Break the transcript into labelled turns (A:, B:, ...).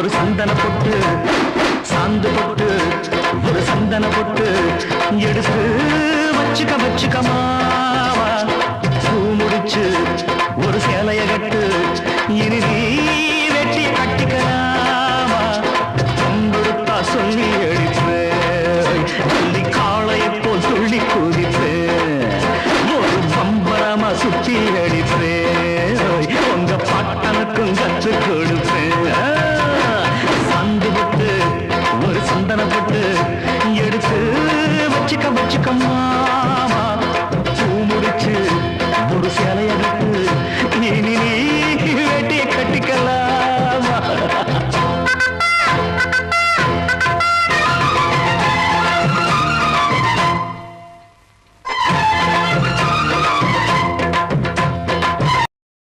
A: ஒரு சந்தன பொட்டு சாந்து பொட்டு ஒரு சந்தன பொட்டு எடுத்து வச்சுக்க வச்சுக்க மாவா. பூ முடிச்சு ஒரு சேலைய கட்டு இனி நீ வெட்டி கட்டிக்கலாமா? தொம்பெடுத்தா சொல்லி அடிப்பேன் சொல்லி காளையை போல் சொல்லி குதிப்பேன் ஒரு பம்பரமா சுத்தி அடிப்பேன் உங்க பாட்டனுக்கும் கற்றுக் கொடுப்பேன் சந்தன பொட்டு எடுத்து வச்சுக்க வச்சுக்கம்மா பூ முடிச்சு ஒரு சிலையடுத்து நீ